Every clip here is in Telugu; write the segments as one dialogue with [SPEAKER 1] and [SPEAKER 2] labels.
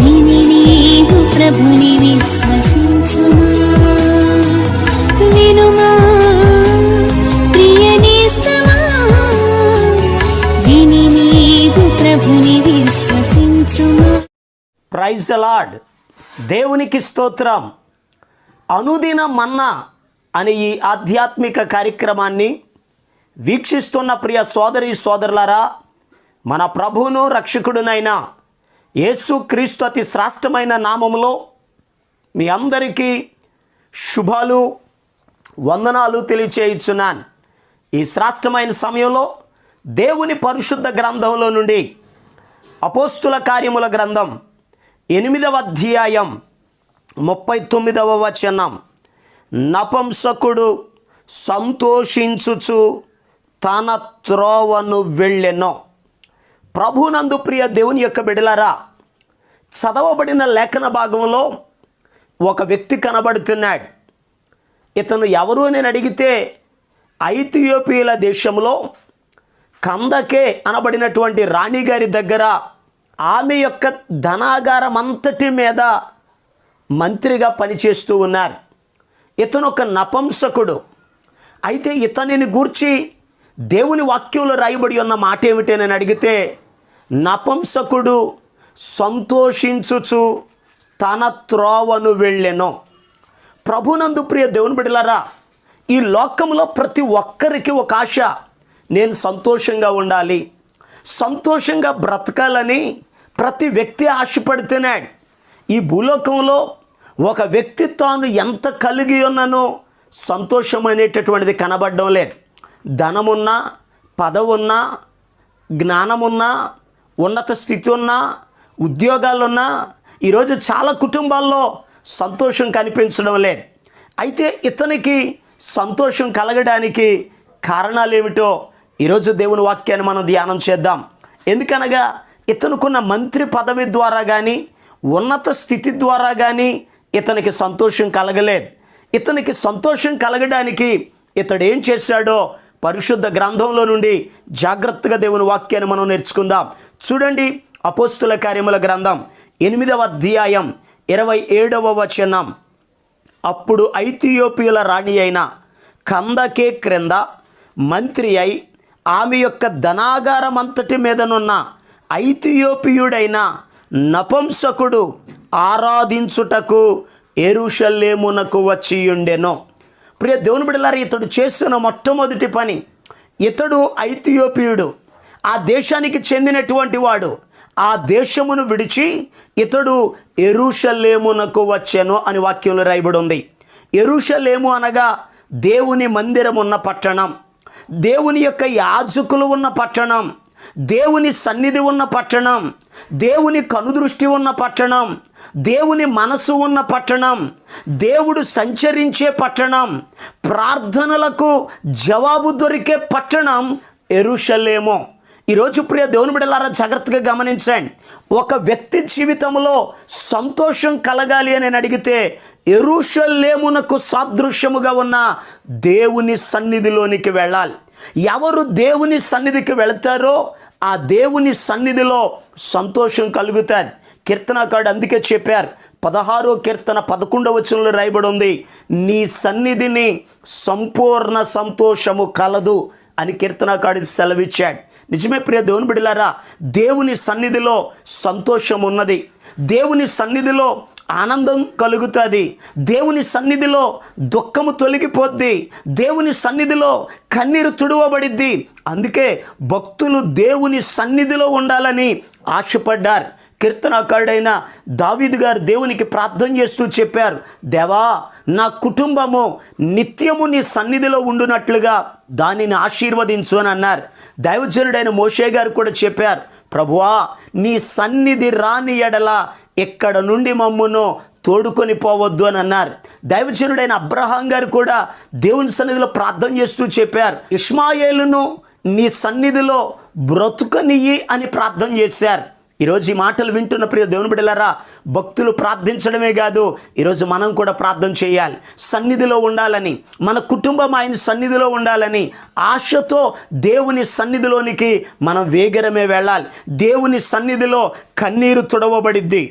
[SPEAKER 1] విని నీవు ప్రభుని విశ్వసించుమా. వినుమా ప్రియనేస్తమా విని నీవు ప్రభుని విశ్వసించుమా.
[SPEAKER 2] ప్రైజ్ లార్డ్ దేవునికి స్తోత్రం. అనుదిన మన్నా అనే ఈ ఆధ్యాత్మిక కార్యక్రమాన్ని వీక్షిస్తున్న ప్రియ సోదరి సోదరులారా మన ప్రభువును రక్షకుడునైనా యేసుక్రీస్తు అతి శ్రేష్టమైన నామములో మీ అందరికీ శుభాలు వందనాలు తెలియచేయుచున్నాను. ఈ శ్రేష్టమైన సమయంలో దేవుని పరిశుద్ధ గ్రంథంలో నుండి అపోస్తుల కార్యముల గ్రంథం ఎనిమిదవ అధ్యాయం ముప్పై తొమ్మిదవ వచనం. నపంసకుడు సంతోషించుచు తన త్రోవను వెళ్ళెనో. ప్రభునందు ప్రియ దేవుని యొక్క బిడలరా చదవబడిన లేఖన భాగంలో ఒక వ్యక్తి కనబడుతున్నాడు. ఇతను ఎవరు నేను అడిగితే ఐథియోపియల దేశంలో కందకే అనబడినటువంటి రాణిగారి దగ్గర ఆమె యొక్క ధనాగారం అంతటి మీద మంత్రిగా పనిచేస్తూ ఉన్నారు. ఇతను ఒక నపంసకుడు. అయితే ఇతనిని గూర్చి దేవుని వాక్యంలో రాయబడి ఉన్న మాట ఏమిటి అని అడిగితే నపంసకుడు సంతోషించుచు తన త్రోవను వెళ్ళెను. ప్రభునందు ప్రియ దేవుని బిడ్డలారా ఈ లోకంలో ప్రతి ఒక్కరికి ఒక ఆశ. నేను సంతోషంగా ఉండాలి. సంతోషంగా బ్రతకాలని ప్రతి వ్యక్తి ఆశపడుతున్నాడు ఈ భూలోకంలో ఒక వ్యక్తి తాను ఎంత కలిగి ఉన్ననో సంతోషం అనేటటువంటిది కనబడడం లేదు. ధనమున్నా పదవున్నా జ్ఞానమున్నా ఉన్నత స్థితి ఉన్నా ఉద్యోగాలున్నా ఈరోజు చాలా కుటుంబాల్లో సంతోషం కనిపించడం లే. అయితే ఇతనికి సంతోషం కలగడానికి కారణాలు ఏమిటో ఈరోజు దేవుని వాక్యాన్ని మనం ధ్యానం చేద్దాం. ఎందుకనగా ఇతనుకున్న మంత్రి పదవి ద్వారా కానీ ఉన్నత స్థితి ద్వారా కానీ ఇతనికి సంతోషం కలగలేదు ఇతనికి సంతోషం కలగడానికి ఇతడు ఏం చేశాడో పరిశుద్ధ గ్రంథంలో నుండి జాగ్రత్తగా దేవుని వాక్యాన్ని మనం నేర్చుకుందాం. చూడండి అపోస్తుల కార్యముల గ్రంథం ఎనిమిదవ అధ్యాయం ఇరవై ఏడవ వచనం. అప్పుడు ఐథియోపియల రాణి అయిన కందకే క్రింద మంత్రి అయి ఆమె యొక్క ధనాగారం అంతటి మీదనున్న ఐథియోపియుడైన నపంసకుడు ఆరాధించుటకు ఎరుషల్లేమునకు వచ్చి ఉండెను ప్రియ దేవుని బిడలారి ఇతడు చేసిన మొట్టమొదటి పని ఇతడు ఐథియోపియుడు ఆ దేశానికి చెందినటువంటి వాడు ఆ దేశమును విడిచి ఇతడు ఎరుషలేమునకు వచ్చెను అని వాక్యంలో రాయబడి ఉంది ఎరుషలేము అనగా దేవుని మందిరం ఉన్న పట్టణం. దేవుని యొక్క యాజకులు ఉన్న పట్టణం. దేవుని సన్నిధి ఉన్న పట్టణం. దేవుని కనుదృష్టి ఉన్న పట్టణం. దేవుని మనసు ఉన్న పట్టణం. దేవుడు సంచరించే పట్టణం. ప్రార్థనలకు జవాబు దొరికే పట్టణం ఎరుషలేమో. ఈరోజు ప్రియ దేవుని బిడలారా జాగ్రత్తగా గమనించండి. ఒక వ్యక్తి జీవితంలో సంతోషం కలగాలి అని అడిగితే ఎరుషలేమునకు సాదృశ్యముగా ఉన్న దేవుని సన్నిధిలోనికి వెళ్ళాలి. ఎవరు దేవుని సన్నిధికి వెళతారో ఆ దేవుని సన్నిధిలో సంతోషం కలుగుతుంది. కీర్తనకాడు అందుకే చెప్పారు పదహారో కీర్తన పదకొండవ వచనంలో రాయబడి ఉంది నీ సన్నిధిని సంపూర్ణ సంతోషము కలదు. అని కీర్తనకాడు సెలవిచ్చాడు. నిజమే ప్రియ దేవుని బిడ్డలారా దేవుని సన్నిధిలో సంతోషం ఉన్నది. దేవుని సన్నిధిలో ఆనందం కలుగుతుంది. దేవుని సన్నిధిలో దుఃఖము తొలగిపోద్ది. దేవుని సన్నిధిలో కన్నీరు తుడవబడిద్ది. అందుకే భక్తులు దేవుని సన్నిధిలో ఉండాలని ఆశపడ్డారు. కీర్తనకారుడైన దావీదు గారు దేవునికి ప్రార్థన చేస్తూ చెప్పారు దేవా నా కుటుంబము నిత్యము నీ సన్నిధిలో ఉండునట్లుగా దానిని ఆశీర్వదించు అని అన్నారు. దైవజనుడైన మోషే గారు కూడా చెప్పారు ప్రభువా నీ సన్నిధి రాని ఎడల ఎక్కడ నుండి మమ్మును తోడుకొని పోవద్దు అని అన్నారు. దైవజనుడైన అబ్రహాం గారు కూడా దేవుని సన్నిధిలో ప్రార్థన చేస్తూ చెప్పారు ఇష్మాయేలును నీ సన్నిధిలో బ్రతుకనియ్యి అని ప్రార్థన చేశారు. ఈరోజు ఈ మాటలు వింటున్న ప్రియ దేవుని బిడ్డలారా భక్తులు ప్రార్థించడమే కాదు ఈరోజు మనం కూడా ప్రార్థన చేయాలి. సన్నిధిలో ఉండాలని మన కుటుంబం ఆయన సన్నిధిలో ఉండాలని ఆశతో దేవుని సన్నిధిలోనికి మనం వేగరమే వెళ్ళాలి. దేవుని సన్నిధిలో కన్నీరు తుడవబడిద్ది.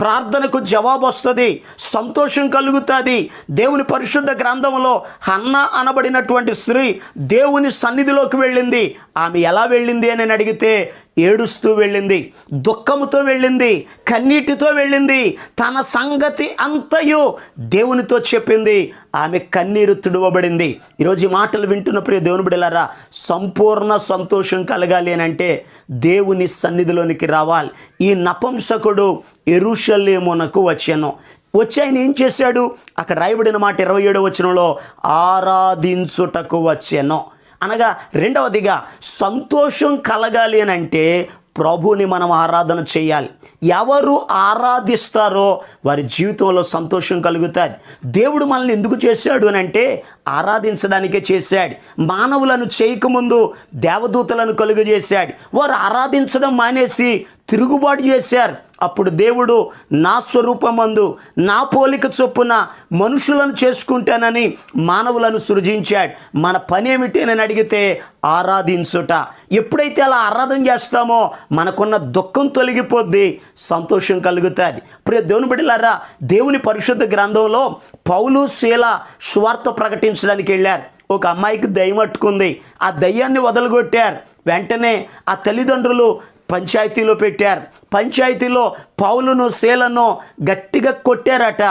[SPEAKER 2] ప్రార్థనకు జవాబు వస్తుంది సంతోషం కలుగుతుంది. దేవుని పరిశుద్ధ గ్రంథంలో హన్న అనబడినటువంటి స్త్రీ దేవుని సన్నిధిలోకి వెళ్ళింది. ఆమె ఎలా వెళ్ళింది అని నేను అడిగితే ఏడుస్తూ వెళ్ళింది దుఃఖముతో వెళ్ళింది కన్నీటితో వెళ్ళింది. తన సంగతి అంతయు దేవునితో చెప్పింది. ఆమె కన్నీరు తుడవబడింది. ఈరోజు ఈ మాటలు వింటున్న ప్రియ దేవుని బిడలారా సంపూర్ణ సంతోషం కలగాలి అని అంటే దేవుని సన్నిధిలోనికి రావాలి. ఈ నపంసకుడు ఎరుషలేమునకు వచ్చాను. వచ్చి ఆయన ఏం చేశాడు? అక్కడ రాయబడిన మాట ఇరవై ఏడవ వచనంలో ఆరాధించుటకు వచ్చాను. అనగా రెండవదిగా సంతోషం కలగాలి అని అంటే ప్రభుని మనం ఆరాధన చేయాలి. ఎవరు ఆరాధిస్తారో వారి జీవితంలో సంతోషం కలుగుతుంది. దేవుడు మనల్ని ఎందుకు చేశాడు అని అంటే ఆరాధించడానికే చేశాడు. మానవులను చేయకముందు దేవదూతలను కలుగు చేశాడు వారు ఆరాధించడం మానేసి తిరుగుబాటు చేశారు. అప్పుడు దేవుడు నా స్వరూపమందు నా పోలిక చొప్పున మనుషులను చేసుకుంటానని మానవులను సృజించాడు. మన పని ఏమిటి అని అడిగితే ఆరాధించుట. ఎప్పుడైతే అలా ఆరాధన చేస్తామో మనకున్న దుఃఖం తొలగిపోద్ది. సంతోషం కలుగుతుంది. ప్రియ దేవుని బిడ్డలారా దేవుని పరిశుద్ధ గ్రంథంలో పౌలు శీల స్వార్థ ప్రకటించడానికి వెళ్ళారు. ఒక అమ్మాయికి దయ్యం పట్టుకుంది. ఆ దయ్యాన్ని వదలగొట్టారు. వెంటనే ఆ తల్లిదండ్రులు పంచాయతీలో పెట్టారు. పంచాయతీలో పౌలును శీలను గట్టిగా కొట్టారట.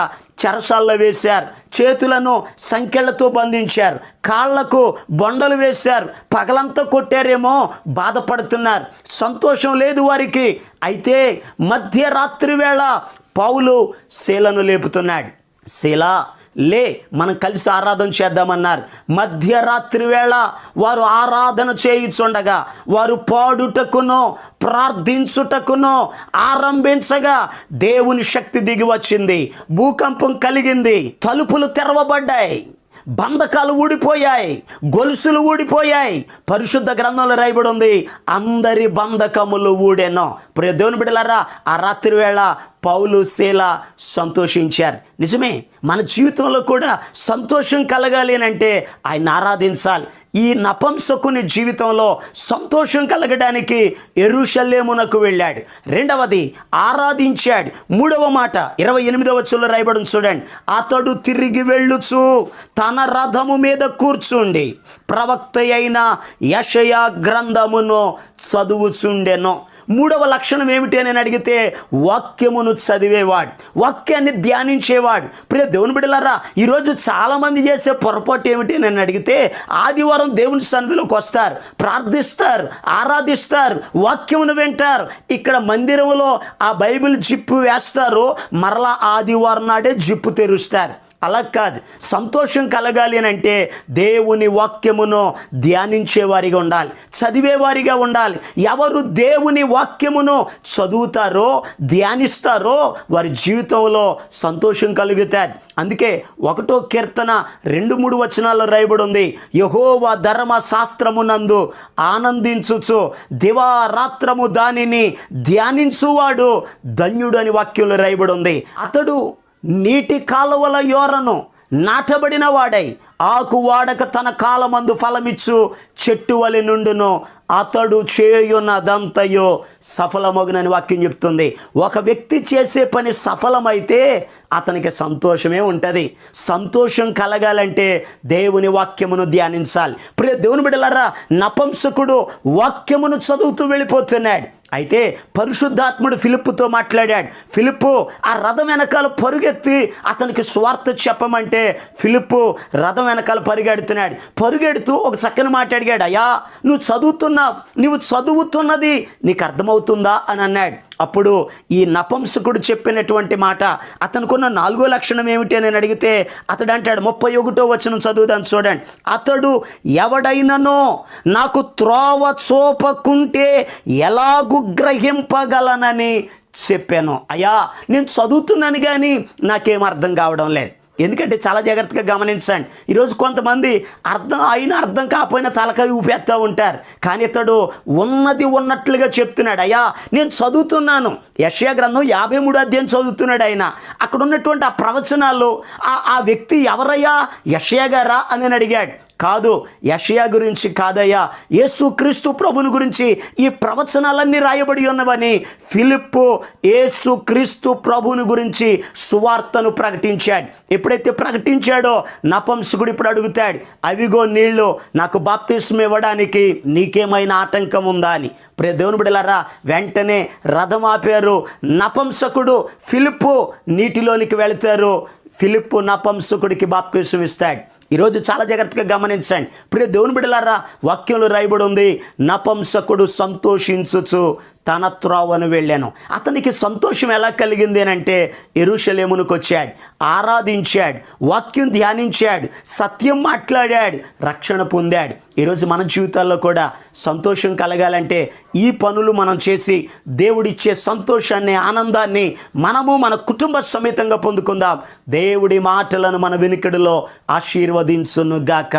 [SPEAKER 2] చెరసాల్లో వేశారు. చేతులను సంఖ్యలతో బంధించారు. కాళ్ళకు బొండలు వేశారు. పగలంతా కొట్టారేమో బాధపడుతున్నారు. సంతోషం లేదు వారికి. అయితే మధ్యరాత్రి వేళ పౌలు శీలను లేపుతున్నాడు. శీలా లే మనం కలిసి ఆరాధన చేద్దామన్నారు. మధ్యరాత్రి వేళ వారు ఆరాధన చేయుచుండగా వారు పాడుటకునో ప్రార్థించుటకునో ఆరంభించగా దేవుని శక్తి దిగి వచ్చింది. భూకంపం కలిగింది. తలుపులు తెరవబడ్డాయి. బంధకాలు ఊడిపోయాయి. గొలుసులు ఊడిపోయాయి. పరిశుద్ధ గ్రంథంలో రాయబడి ఉంది అందరి బంధకములు ఊడెనో. ప్రియ దేవుని బిడ్డలారా ఆ రాత్రి వేళ పౌలు శీల సంతోషించారు. నిజమే మన జీవితంలో కూడా సంతోషం కలగాలి అని అంటే ఆయన ఆరాధించాలి. ఈ నపంసకుని జీవితంలో సంతోషం కలగడానికి ఎరుషల్లేమునకు వెళ్ళాడు. రెండవది ఆరాధించాడు. మూడవ మాట ఇరవై ఎనిమిదవ వచ్చులో రాయబడి చూడండి. అతడు తిరిగి వెళ్ళుచు తన రథము మీద కూర్చుండి. ప్రవక్త అయిన యషయా గ్రంథమును చదువుచుండెను. మూడవ లక్షణం ఏమిటి అని అడిగితే వాక్యమును చదివేవాడు వాక్యాన్ని ధ్యానించేవాడు. ప్రియ దేవుని బిడ్డలారా ఈరోజు చాలామంది చేసే పొరపాటు ఏమిటి అని అడిగితే ఆదివారం దేవుని సన్నిధిలోకి వస్తారు ప్రార్థిస్తారు ఆరాధిస్తారు వాక్యమును వింటారు. ఇక్కడ మందిరంలో ఆ బైబిల్ జిప్పు వేస్తారు మరలా ఆదివారం నాడే జిప్పు తెరుస్తారు. అలా కాదు. సంతోషం కలగాలి అని అంటే దేవుని వాక్యమును ధ్యానించేవారిగా ఉండాలి. చదివేవారిగా ఉండాలి. ఎవరు దేవుని వాక్యమును చదువుతారో ధ్యానిస్తారో వారి జీవితంలో సంతోషం కలుగుతారు అందుకే ఒకటో కీర్తన రెండు మూడు వచనాల్లో రాయబడి ఉంది యహోవ ధర్మ శాస్త్రమునందు ఆనందించుచు దివారాత్రము దానిని ధ్యానించువాడు ధన్యుడు అని వాక్యంలో రాయబడి ఉంది అతడు నీటి కాలువల యోరను నాటబడిన వాడై ఆకు వాడక తన కాలమందు ఫలమిచ్చు చెట్టు వలి నుండును అతడు చేయున్నదంతయో సఫలమగునని వాక్యం చెప్తుంది. ఒక వ్యక్తి చేసే పని సఫలమైతే అతనికి సంతోషమే ఉంటుంది. సంతోషం కలగాలంటే దేవుని వాక్యమును ధ్యానించాలి. ప్రియ దేవుని బిడలరా నపంసకుడు వాక్యమును చదువుతూ వెళ్ళిపోతున్నాడు. అయితే పరిశుద్ధాత్ముడు ఫిలిప్పుతో మాట్లాడాడు ఫిలిప్పు ఆ రథం వెనకాల పరుగెత్తి అతనికి స్వార్థ చెప్పమంటే ఫిలిప్పు రథం వెనకాల పరుగెడుతున్నాడు. పరుగెడుతూ ఒక చక్కని మాట అడిగాడు అయ్యా నువ్వు చదువుతున్నావు నువ్వు చదువుతున్నది నీకు అర్థమవుతుందా? అని అన్నాడు. అప్పుడు ఈ నపంసకుడు చెప్పినటువంటి మాట అతనుకున్న నాలుగో లక్షణం ఏమిటి? అని అడిగితే అతడు అంటాడు ముప్పై ఒకటో వచనం చదువుదాన్ని చూడండి. అతడు ఎవడైననో నాకు త్రోవ చూపకుంటే ఎలాగు గ్రహింపగలనని చెప్పాను. అయ్యా నేను చదువుతున్నాను కానీ నాకేం అర్థం కావడం లేదు. ఎందుకంటే చాలా జాగ్రత్తగా గమనించండి. ఈరోజు కొంతమంది అర్థం అయిన అర్థం కాకపోయినా తలకాయ ఊపేస్తూ ఉంటారు. కానీ ఇతడు ఉన్నది ఉన్నట్లుగా చెప్తున్నాడు. అయ్యా నేను చదువుతున్నాను. యషయా గ్రంథం యాభై మూడు అధ్యాయం చదువుతున్నాడు ఆయన. అక్కడ ఉన్నటువంటి ఆ ప్రవచనాలు ఆ ఆ వ్యక్తి ఎవరయ్యా? యషయా గారా? అని అడిగాడు. కాదు యషయా గురించి కాదయ్యా. యేసుక్రీస్తు ప్రభుని గురించి ఈ ప్రవచనాలన్నీ రాయబడి ఉన్నవని ఫిలిప్పు యేసుక్రీస్తు ప్రభుని గురించి సువార్తను ప్రకటించాడు. ఎప్పుడైతే ప్రకటించాడో నపంసకుడు ఇప్పుడు అడుగుతాడు అవిగో నీళ్ళు నాకు బాప్తిస్మ ఇవ్వడానికి నీకేమైనా ఆటంకం ఉందా? అని. ప్రే దేవుని బిడలారా వెంటనే రథం ఆపారు. నపంసకుడు ఫిలిప్పు నీటిలోనికి వెళతారు. ఫిలిప్పు నపంసకుడికి బాప్తిసం ఇస్తాడు. ఈరోజు చాలా జాగ్రత్తగా గమనించండి. ప్రియ దేవుని బిడలారా వాక్యంలో రాయబడి ఉంది నపంసకుడు సంతోషించుచు తన త్రోవను వెళ్ళాను. అతనికి సంతోషం ఎలా కలిగింది అని అంటే ఎరుషలేమునికి వచ్చాడు ఆరాధించాడు వాక్యం ధ్యానించాడు సత్యం మాట్లాడాడు రక్షణ పొందాడు. ఈరోజు మన జీవితాల్లో కూడా సంతోషం కలగాలంటే ఈ పనులు మనం చేసి దేవుడిచ్చే సంతోషాన్ని ఆనందాన్ని మనము మన కుటుంబ సమేతంగా పొందుకుందాం. దేవుడి మాటలను మన వెనుకడిలో ఆశీర్వదించునుగాక.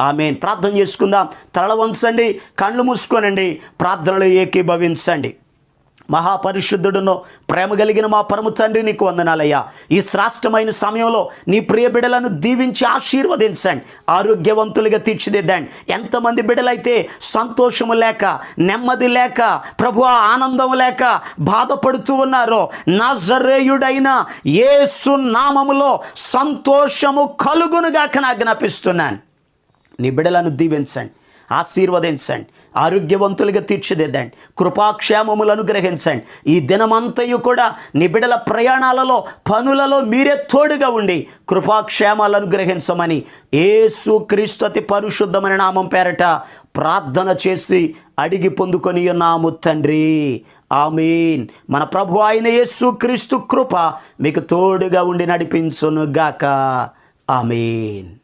[SPEAKER 2] ఆమె ప్రార్థన చేసుకుందాం. తల వంచండి కళ్ళు మూసుకోనండి. ప్రార్థనలు ఏకీభవించండి. మహాపరిశుద్ధుడును ప్రేమ కలిగిన మా పరమ తండ్రి నీకు వందనాలయ్యా. ఈ శ్రాష్టమైన సమయంలో నీ ప్రియ బిడలను దీవించి ఆశీర్వదించండి. ఆరోగ్యవంతులుగా తీర్చిదిద్దండి. ఎంతమంది బిడలైతే సంతోషము లేక నెమ్మది లేక ప్రభు ఆనందం లేక బాధపడుతూ ఉన్నారో నజరేయుడైన ఏసు నామములో సంతోషము కలుగునుగాక ఆజ్ఞాపిస్తున్నాను. నీ బిడలను దీవించండి ఆశీర్వదించండి ఆరోగ్యవంతులుగా తీర్చిదిద్దండి కృపాక్షేమములను అనుగ్రహించండి. ఈ దినమంతయు కూడా నిబిడల ప్రయాణాలలో పనులలో మీరే తోడుగా ఉండి కృపాక్షేమాలను అనుగ్రహించమని ఏసు క్రీస్తుతి పరిశుద్ధమైన నామం పేరట ప్రార్థన చేసి అడిగి పొందుకొని ఉన్నాము తండ్రి. ఆమీన్. మన ప్రభు ఆయన యేసు క్రీస్తు కృప మీకు తోడుగా ఉండి నడిపించునుగాక. ఆమీన్.